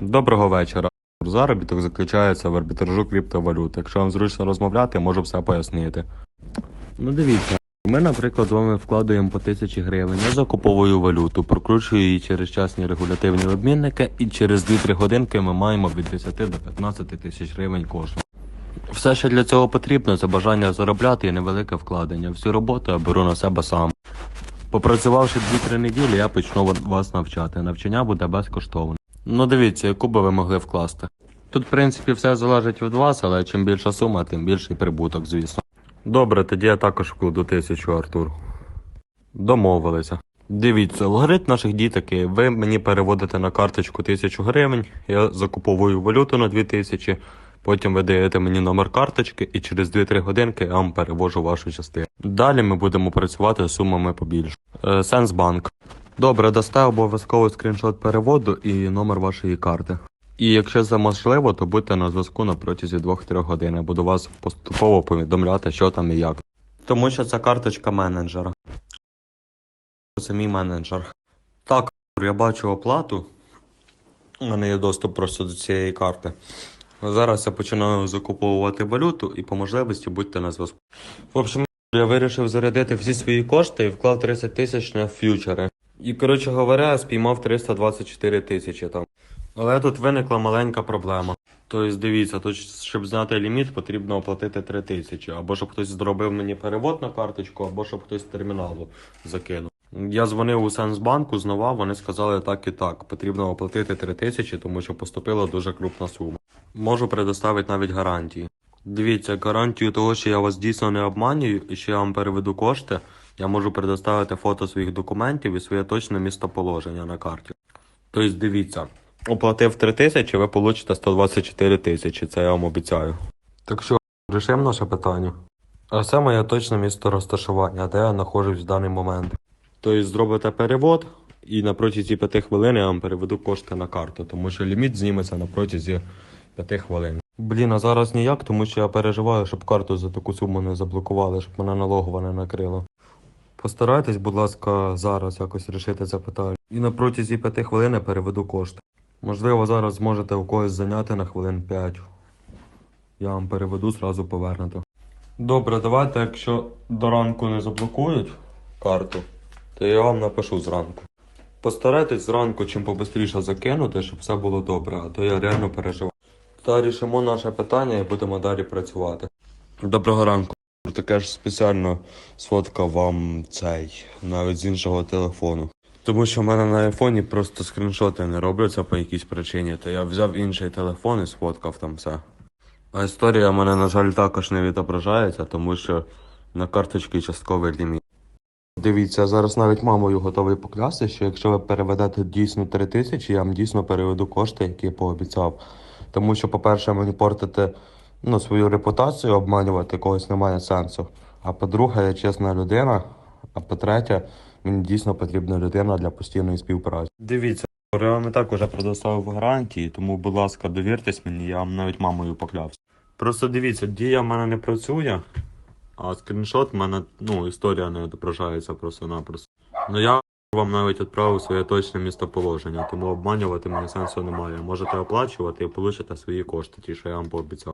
Доброго вечора. Заробіток заключається в арбітражу криптовалют. Якщо вам зручно розмовляти, можу все пояснити. Ну дивіться, ми, наприклад, з вами вкладаємо по тисячі гривень. Я закуповую валюту, прокручую її через частні регулятивні обмінники, і через 2-3 годинки ми маємо від 10 до 15 тисяч гривень кожного. Все, що для цього потрібно, це бажання заробляти і невелике вкладення. Всю роботу я беру на себе сам. Попрацювавши 2-3 неділі, я почну вас навчати. Навчання буде безкоштовне. Ну дивіться, яку би ви могли вкласти. Тут, в принципі, все залежить від вас, але чим більша сума, тим більший прибуток, звісно. Добре, тоді я також вкладу тисячу, Артур. Домовилися. Дивіться, алгоритм наших дій. Ви мені переводите на карточку тисячу гривень, я закуповую валюту на 2000, потім ви даєте мені номер карточки, і через 2-3 годинки я вам перевожу вашу частину. Далі ми будемо працювати з сумами побільше. Е, Сенсбанк. Добре, дасте обов'язково скріншот переводу і номер вашої карти. І якщо це можливо, то будьте на зв'язку на протязі 2-3 годин. Буду вас поступово повідомляти, що там і як. Тому що це карточка менеджера. Це мій менеджер. Так, я бачу оплату. У мене є доступ просто до цієї карти. Зараз я починаю закуповувати валюту і по можливості будьте на зв'язку. В общем, я вирішив зарядити всі свої кошти і вклав 30 тисяч на ф'ючери. І, коротше говоря, спіймав 324 тисячі там. Але тут виникла маленька проблема. Тобто, дивіться, тут, щоб зняти ліміт, потрібно оплатити 3 тисячі. Або щоб хтось зробив мені перевод на карточку, або щоб хтось з терміналу закинув. Я дзвонив у Сенсбанку знову, вони сказали так і так. Потрібно оплатити 3 тисячі, тому що поступила дуже крупна сума. Можу предоставити навіть гарантії. Дивіться, гарантію того, що я вас дійсно не обманюю і що я вам переведу кошти, я можу предоставити фото своїх документів і своє точне місцеположення на карті. Тобто, дивіться, оплатив 3 тисячі, ви получите 124 тисячі, це я вам обіцяю. Так що, рішимо наше питання. А це моє точне місто розташування, де я знаходжусь в даний момент. Тобто зробите перевод, і на протязі 5 хвилин я вам переведу кошти на карту, тому що ліміт зніметься на протязі 5 хвилин. Блін, а зараз ніяк, тому що я переживаю, щоб карту за таку суму не заблокували, щоб мене налогова не накрило. Постарайтесь, будь ласка, зараз якось рішити це питання. І на протязі 5 хвилин переведу кошти. Можливо, зараз зможете у когось зайняти на хвилин 5. Я вам переведу, зразу повернете. Добре, давайте, якщо до ранку не заблокують карту, то я вам напишу зранку. Постарайтесь зранку чим побистріше закинути, щоб все було добре, а то я реально переживаю. Та рішимо наше питання і будемо далі працювати. Доброго ранку. Таке ж спеціально сфоткав вам цей, навіть з іншого телефону. Тому що в мене на айфоні просто скріншоти не робляться по якійсь причині, то я взяв інший телефон і сфоткав там все. А історія мене, на жаль, також не відображається, тому що на карточці частковий ліміт. Дивіться, зараз навіть мамою готовий поклясти, що якщо ви переведете дійсно 3 тисячі, я вам дійсно переведу кошти, які я пообіцяв. Тому що, по-перше, мені портити ну, свою репутацію, обманювати когось немає сенсу. А по-друге, я чесна людина. А по-третє, мені дійсно потрібна людина для постійної співпраці. Дивіться, я вам і так уже предоставив гарантії, тому, будь ласка, довіртесь мені, я вам навіть мамою поклявся. Просто дивіться, дія в мене не працює, а скріншот в мене, ну, історія не відображається просто-напросто. Ну я вам навіть відправив своє точне місцеположення, тому обманювати мені сенсу немає. Можете оплачувати і получите свої кошти, ті, що я вам пообіцяв.